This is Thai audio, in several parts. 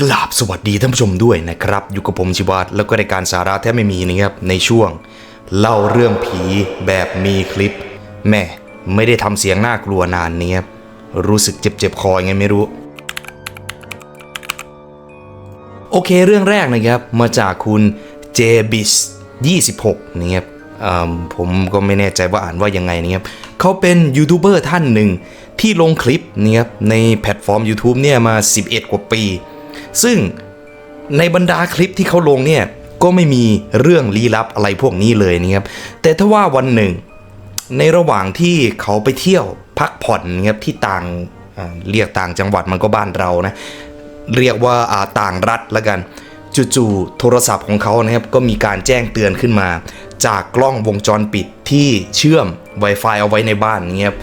กราบสวัสดีท่านผู้ชมด้วยนะครับ อยู่กับผมชิวัตแล้วก็รายการสาระแทบไม่มีนะครับ ในช่วง เล่าเรื่องผีแบบมีคลิป แม่ไม่ได้ทำเสียงน่ากลัวนานนี้ครับรู้สึกเจ็บๆคอยังไงไม่รู้ โอเคเรื่องแรกนะครับ มาจากคุณเจบิส26นะครับผมก็ไม่แน่ใจว่าอ่านว่ายังไงนะครับเขาเป็นยูทูบเบอร์ท่านหนึ่งที่ลงคลิปนะครับในแพลตฟอร์ม YouTube เนี่ยมา 11 กว่าปี ซึ่งในบรรดาคลิปที่เขาลงเนี่ยก็ไม่มีเรื่องลี้ลับอะไรพวกนี้เลยนะครับแต่ถ้าว่าวันหนึ่ง ในระหว่างที่เขาไปเที่ยวพักผ่อนนะครับที่ต่างเรียกต่างจังหวัดมันก็บ้านเรานะเรียกว่าต่างรัฐละกันจู่ๆโทรศัพท์ของเขานะครับก็มีการแจ้งเตือนขึ้นมา จากกล้องวงจรปิดที่เชื่อม Wi-Fi เอาไว้ในบ้านเงียบ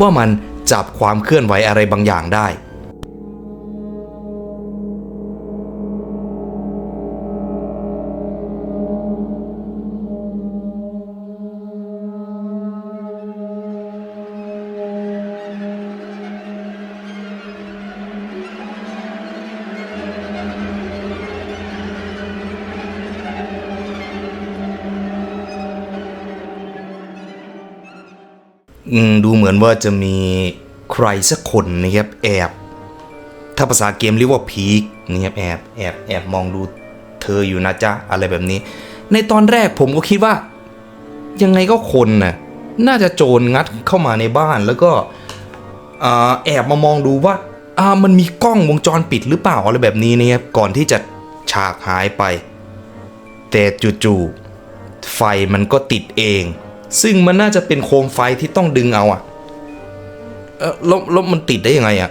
ว่ามันจับความเคลื่อนไหวอะไรบางอย่างได้ ดูเหมือนว่าจะมีใครสักคนนะครับแอบ ถ้าภาษาเกมเรียกว่าพีคนะครับแอบแอบแอบมองดูเธออยู่นะจ๊ะอะไรแบบนี้ ในตอนแรกผมก็คิดว่า ยังไงก็คนน่ะน่าจะโจรงัดเข้ามาในบ้านแล้วก็แอบมามองดูว่ามันมีกล้องวงจรปิดหรือเปล่าอะไรแบบนี้นะครับก่อนที่จะฉากหายไป แต่จู่ๆไฟมันก็ติดเอง ซึ่งมันน่าจะเป็นโคมไฟที่ต้องดึงเอาอะเออแล้วแล้วมันติดได้ยังไงอะ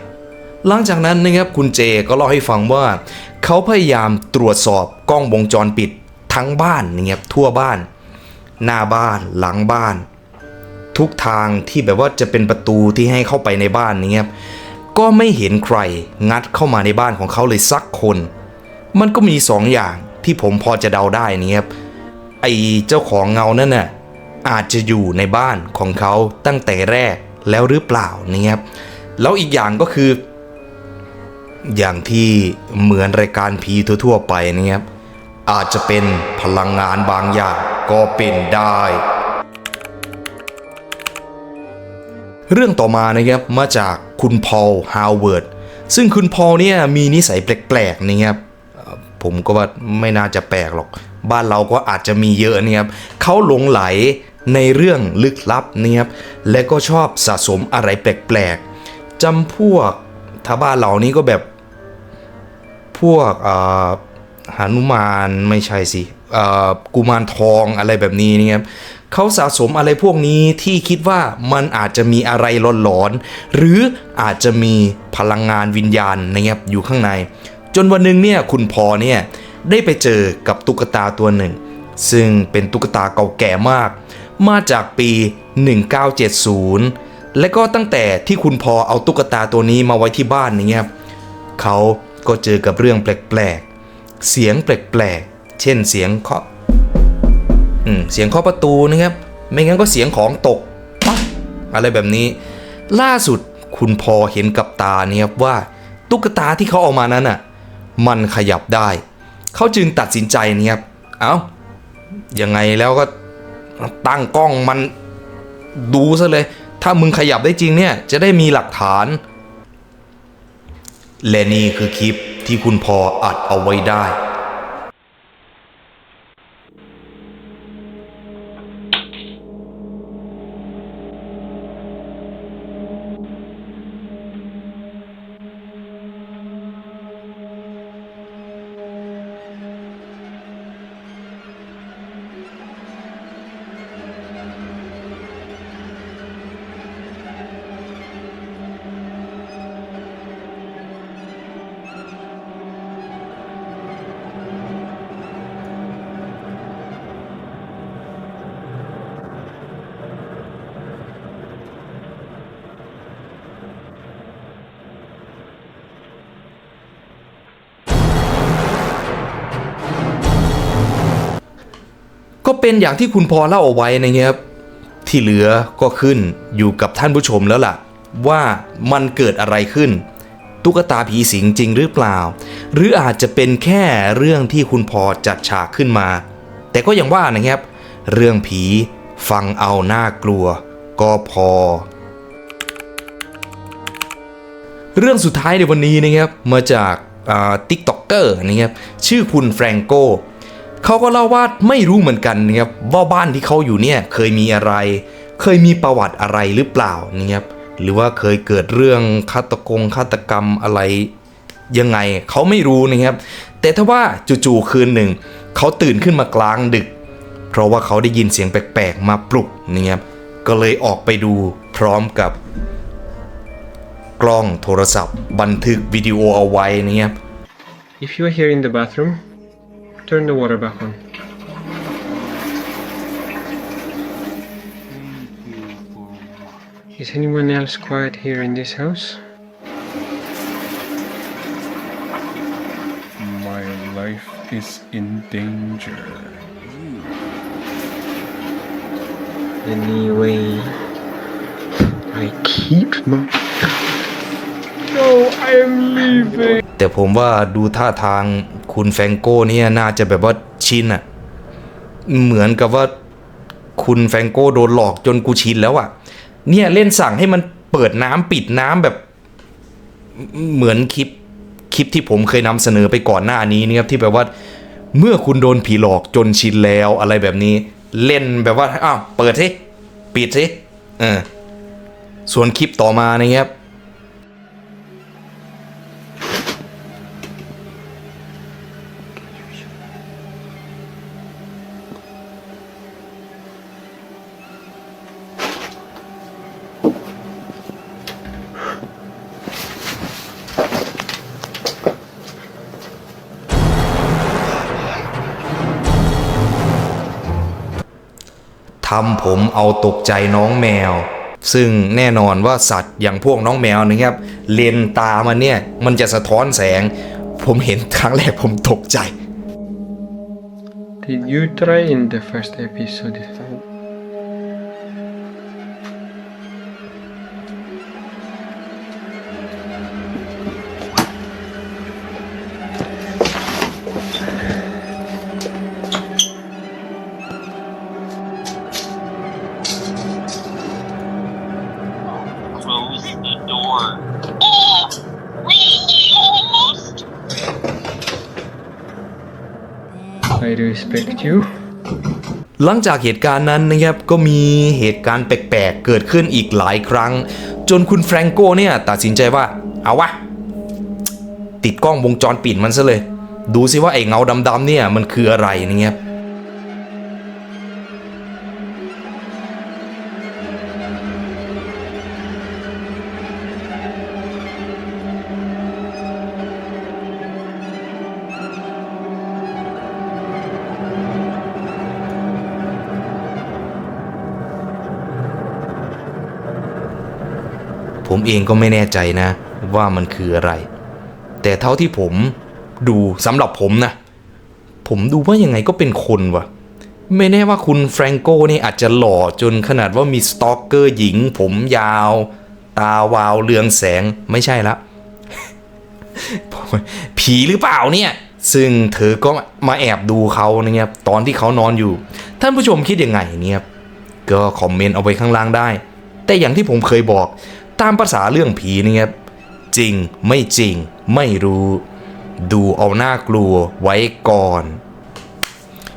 หลังจากนั้นนะครับคุณเจก็เล่าให้ฟังว่า เขาพยายามตรวจสอบกล้องวงจรปิดทั้งบ้านนะครับทั่วบ้าน หน้าบ้านหลังบ้าน ทุกทางที่แบบว่าจะเป็นประตูที่ให้เข้าไปในบ้านนี้ครับก็ไม่เห็นใครงัดเข้ามาในบ้านของเขาเลยสักคน มันก็มีสองอย่างที่ผมพอจะเดาได้นี่ครับไอเจ้าของเงานั่นน่ะ อาจจะอยู่ในบ้านของเขาตั้งแต่แรกแล้วหรือเปล่านี่ครับแล้วอีกอย่างก็คือ อย่างที่เหมือนรายการผีทั่วๆไปนี่ครับอาจจะเป็นพลังงานบางอย่างก็เป็นได้ เรื่องต่อมานะครับมาจากคุณพอลฮาวเวิร์ดซึ่งคุณพอลเนี่ยมีนิสัยแปลกๆนะครับผมก็ว่าไม่น่าจะแปลกหรอก บ้านเราก็อาจจะมีเยอะนะครับเขาหลงไหล ในเรื่องลึกลับเนะครับและก็ชอบสะสมอะไรแปลกๆจำพวกถ้าบ้านเรานี่ก็แบบพวกอ่อหนุมานไม่ใช่สิอ่อกุมารทองอะไรแบบนี้นะครับเขาสะสมอะไรพวกนี้ที่คิดว่ามันอาจจะมีอะไรหลอนๆหรืออาจจะมีพลังงานวิญญาณนะครับอยู่ข้างใน จนวันหนึ่งเนี่ยคุณพอเนี่ยได้ไปเจอกับตุ๊กตาตัวหนึ่ง ซึ่งเป็นตุ๊กตาเก่าแก่มาก มาจากปี 1970 และก็ตั้งแต่ที่คุณพอเอาตุ๊กตาตัวนี้มาไว้ที่บ้านนี้ครับเขาก็เจอกับเรื่องแปลกๆ เสียงแปลกๆ เช่นเสียงเคาะเสียงเคาะประตูนะครับ ไม่งั้นก็เสียงของตกปั๊กอะไรแบบนี้ ล่าสุดคุณพอเห็นกับตาเนี่ยครับว่าตุ๊กตาที่เขาเอามานั้นอะ มันขยับได้ เขาจึงตัดสินใจเนี่ยครับ เอา้ายังไงแล้วก็ ตั้งกล้องมันดูซะเลย ถ้ามึงขยับได้จริงเนี่ย จะได้มีหลักฐาน และนี่คือคลิปที่คุณพออัดเอาไว้ได้ เป็นอย่างที่คุณพอเล่าเอาไว้นะครับ ที่เหลือก็ขึ้นอยู่กับท่านผู้ชมแล้วล่ะ ว่ามันเกิดอะไรขึ้น ตุ๊กตาผีสิงจริงหรือเปล่า หรืออาจจะเป็นแค่เรื่องที่คุณพอจัดฉากขึ้นมา แต่ก็อยังว่านะครับ เรื่องผีฟังเอาน่ากลัว ก็พอ เรื่องสุดท้ายในวันนี้นะครับมาจากติ๊กต็อกเกอร์นะครับชื่อคุณแฟรงโก เขาก็เล่าว่าไม่รู้เหมือนกันนะครับว่าบ้านที่เขาอยู่เนี่ยเคยมีอะไร เคยมีประวัติอะไรหรือเปล่านะครับหรือว่าเคยเกิดเรื่องฆาตกงฆาตกรรมอะไรยังไงเขาไม่รู้นะครับ แต่ถ้าว่าจู่ๆคืนหนึ่งเขาตื่นขึ้นมากลางดึก เพราะว่าเขาได้ยินเสียงแปลกๆมาปลุกนะครับก็เลยออกไปดูพร้อมกับ กล้องโทรศัพท์ บันทึกวิดีโอเอาไว้นะครับ If you are here in the bathroom, turn the water back on. Is anyone else quiet here in this house? My life is in danger. Anyway, I keep my. I'm leaving. แต่ผมว่าดูท่าทางคุณแฟงโก้เนี่ยน่าจะแบบว่าชินอะเหมือนกับว่าคุณแฟงโก้โดนหลอกจนกูชินแล้วอะเนี่ยเล่นสั่งให้มันเปิดน้ำปิดน้ำแบบ เหมือนคลิปคลิปที่ผมเคยนำเสนอไปก่อนหน้านี้นะครับที่แบบว่า เมื่อคุณโดนผีหลอกจนชินแล้วอะไรแบบนี้ เล่นแบบว่าอ้าวเปิดสิปิดสิเออส่วนคลิปต่อมานะครับ ทำผมเอาตกใจน้องแมว ซึ่งแน่นอนว่าสัตว์อย่างพวกน้องแมวนะครับ เลนตามันเนี่ย มันจะสะท้อนแสง ผมเห็นครั้งแรกผมตกใจ Did you try in the first episode? I respect you. หลังจากเหตุการณ์นั้นนะครับก็มีเหตุการณ์แปลกๆ เกิดขึ้นอีกหลายครั้ง จนคุณแฟรงโกเนี่ยตัดสินใจว่า เอาวะ ติดกล้องวงจรปิดมันซะเลย ดูซิว่าไอ้เงาดำๆเนี่ยมันคืออะไรนะครับ ผมเองก็ไม่แน่ใจนะ ว่ามันคืออะไร แต่เท่าที่ผมดูสำหรับผมนะ ผมดูว่ายังไงก็เป็นคนวะไม่แน่ว่าคุณแฟรงโกนี่อาจจะหล่อจนขนาดว่ามีสตอกเกอร์หญิง ผมยาว ตาวาวเรืองแสงไม่ใช่ละผีหรือเปล่าเนี่ย ซึ่งเธอก็มาแอบดูเขานะครับตอนที่เขานอนอยู่ ท่านผู้ชมคิดยังไงเนี่ยก็คอมเมนต์เอาไว้ข้างล่างได้ แต่อย่างที่ผมเคยบอก ตามภาษาเรื่องผีนี่ครับจริงไม่จริงไม่รู้ ดูเอาหน้ากลัวไว้ก่อน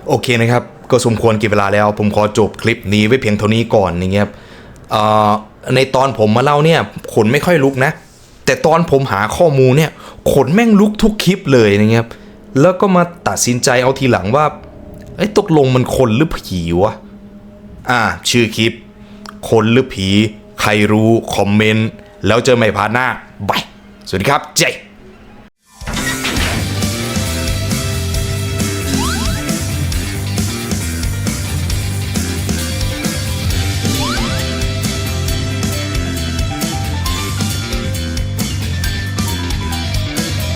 โอเคนะครับ ก็สมควรกี่เวลาแล้ว ผมขอจบคลิปนี้ไว้เพียงเท่านี้ก่อนนะครับในตอนผมมาเล่าเนี่ยขนไม่ค่อยลุกนะ แต่ตอนผมหาข้อมูลเนี่ยขนแม่งลุกทุกคลิปเลยนะครับแล้วก็มาตัดสินใจเอาทีหลังว่าไอ้ตกลงมันคนหรือผีวะอ่า ชื่อคลิป คนหรือผี ใครรู้คอมเมนต์แล้วเจอใหม่พาร์ทหน้าบายสวัสดีครับเจ